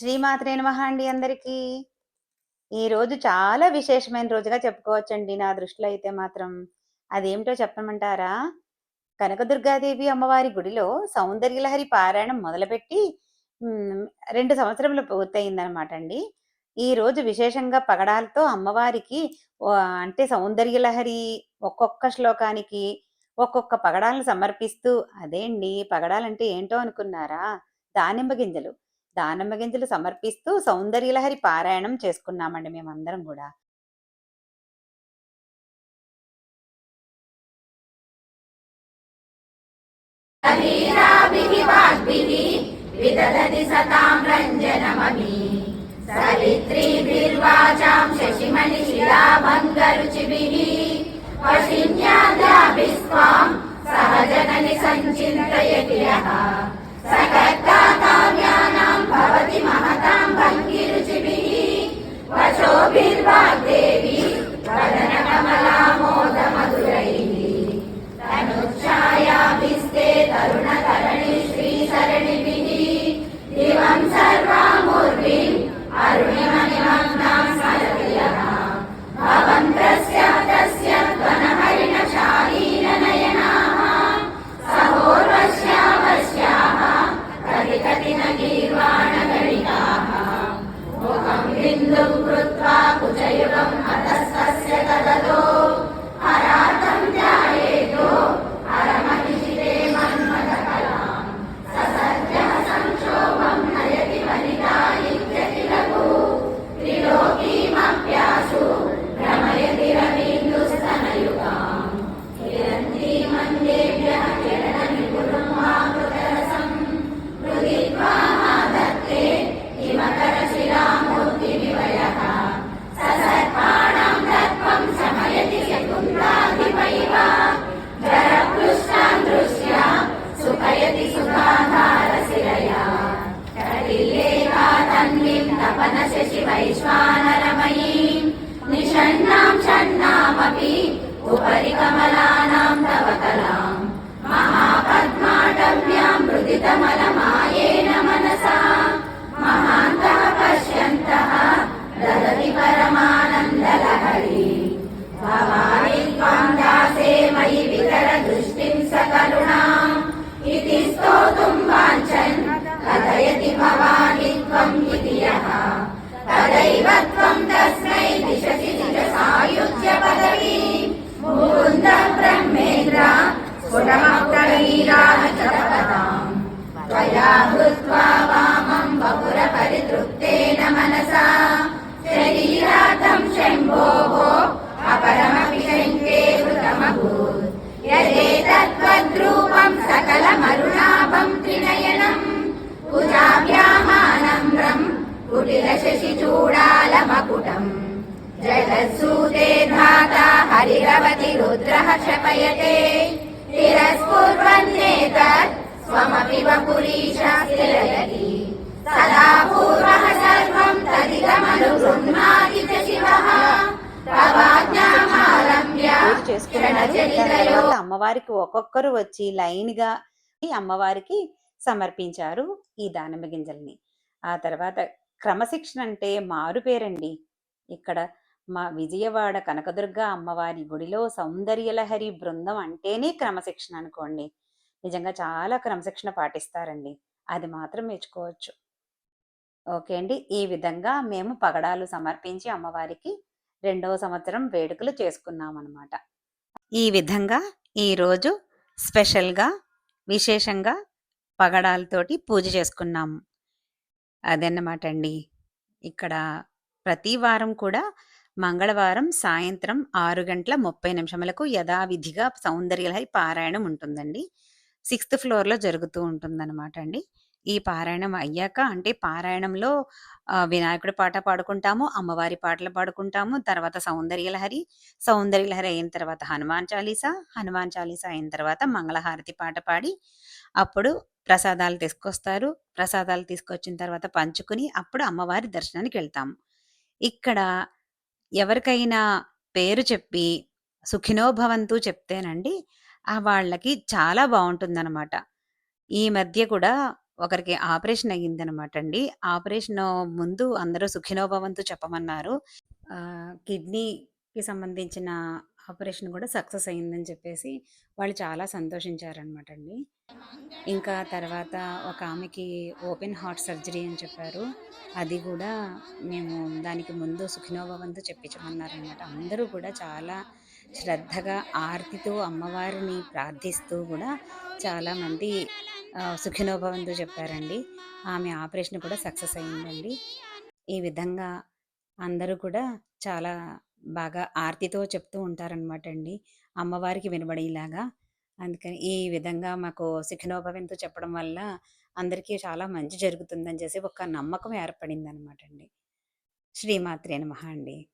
శ్రీమాత్రే నమ అండి అందరికీ. ఈ రోజు చాలా విశేషమైన రోజుగా చెప్పుకోవచ్చండి నా దృష్టిలో అయితే మాత్రం. అదేమిటో చెప్పమంటారా? కనకదుర్గాదేవి అమ్మవారి గుడిలో సౌందర్యలహరి పారాయణం మొదలుపెట్టి రెండు సంవత్సరములు పూర్తయిందనమాట అండి. రోజు విశేషంగా పగడాలతో అమ్మవారికి అంటే సౌందర్యలహరి ఒక్కొక్క శ్లోకానికి ఒక్కొక్క పగడాలను సమర్పిస్తూ అదే అండి పగడాలంటే ఏంటో అనుకున్నారా? దానిమ్మ గింజలు. దానమ్మ గింజలు సమర్పిస్తూ సౌందర్యలహరి పారాయణం చేసుకున్నామండి మేమందరం కూడా. విదధతి సతాం శశిమణి శిలాభంగరుచిభిः వశిన్యాద్రాభిస్వాం तन्वीं तपनशशिवैश्वानरमयीं निषण्णां षण्णामपि उपरि कमलानां तव कलाम् महापद्माटव्यां मृदितमलमायेन मनसा महान्तः पश्यन्तः ददति परमानन्दलहरी स्फुटमौकरीराजपदाम् त्वया भूत्वा वामं वपुरपरितृप्तेन मनसा शरीरार्थं शम्भोः अपरमपि शङ्के कृतमभूत् यदेतत्त्वद्रूपं सकलमरुणाभं त्रिनयनम् कुजाभ्यामानम्रम् कुटिलशशिचूडालमकुटम् जगत्सूते धाता हरिरवति रुद्रः क्षपयते तिरस्कुर्वन्नेतत् स्वमपि वपुरीश स्थिरयति सदा पूर्वः सर्वं तदिदमनुगृह्णाति च शिवः तवाज्ञामालम्ब्य పూజ చేసుకున్నారు దాని क्षणचरितयो తర్వాత అమ్మవారికి ఒక్కొక్కరు వచ్చి లైన్‌గా ఈ అమ్మవారికి సమర్పించారు ఈ దానిమ్మ గింజల్ని. ఆ తర్వాత క్రమశిక్షణ అంటే మారు పేరండి. ఇక్కడ మా విజయవాడ కనకదుర్గ అమ్మవారి గుడిలో సౌందర్యలహరి బృందం అంటేనే క్రమశిక్షణ అనుకోండి. నిజంగా చాలా క్రమశిక్షణ పాటిస్తారండి. అది మాత్రం మెచ్చుకోవచ్చు. ఓకే అండి. ఈ విధంగా మేము పగడాలు సమర్పించి అమ్మవారికి రెండవ సంవత్సరం వేడుకలు చేసుకున్నామనమాట. ఈ విధంగా ఈరోజు స్పెషల్‌గా, విశేషంగా పగడాలతోటి పూజ చేసుకున్నాము. అదన్నమాట అండి. ఇక్కడ ప్రతి వారం కూడా మంగళవారం సాయంత్రం ఆరు గంటల 30 నిమిషములకు యథావిధిగా సౌందర్యలహరి పారాయణం ఉంటుందండి. సిక్స్త్ ఫ్లోర్‌లో జరుగుతూ ఉంటుందన్నమాట అండి. ఈ పారాయణం అయ్యాక అంటే పారాయణంలో వినాయకుడి పాట పాడుకుంటాము, అమ్మవారి పాటలు పాడుకుంటాము. తర్వాత సౌందర్యలహరి, సౌందర్యలహరి అయిన తర్వాత హనుమాన్ చాలీసా, హనుమాన్ చాలీసా అయిన తర్వాత మంగళహారతి పాట పాడి, అప్పుడు ప్రసాదాలు తీసుకొస్తారు. ప్రసాదాలు తీసుకొచ్చిన తర్వాత పంచుకుని అప్పుడు అమ్మవారి దర్శనానికి వెళ్తాము ఇక్కడ ఎవరికైనా పేరు చెప్పి సుఖినోభవంతు చెప్తేనండి ఆ వాళ్ళకి చాలా బాగుంటుందన్నమాట ఈ మధ్య కూడా ఒకరికి ఆపరేషన్ అయ్యిందనమాట అండి. ఆపరేషన్ ముందు అందరూ సుఖినోభవంతు చెప్పమన్నారు. కిడ్నీకి సంబంధించిన ఆపరేషన్ కూడా సక్సెస్ అయిందని చెప్పేసి వాళ్ళు చాలా సంతోషించారనమాట అండి. ఇంకా తర్వాత ఒక ఆమెకి ఓపెన్ హార్ట్ సర్జరీ అని చెప్పారు. అది కూడా మేము దానికి ముందు సుఖినోభవంతు చెప్పించమన్నారనమాట. అందరూ కూడా చాలా శ్రద్ధగా ఆర్తితో అమ్మవారిని ప్రార్థిస్తూ కూడా చాలామంది సుఖినోభవంతో చెప్పారండి. ఆమె ఆపరేషన్ కూడా సక్సెస్ అయిందండి. ఈ విధంగా అందరూ కూడా చాలా బాగా ఆర్తితో చెప్తూ ఉంటారనమాట అండి. అమ్మవారికి వినబడేలాగా. అందుకని ఈ విధంగా మాకు శిఖనోభవంతో చెప్పడం వల్ల అందరికీ చాలా మంచి జరుగుతుందని చేసి ఒక నమ్మకం ఏర్పడిందనమాట అండి. శ్రీమాత్రే నమ అండి.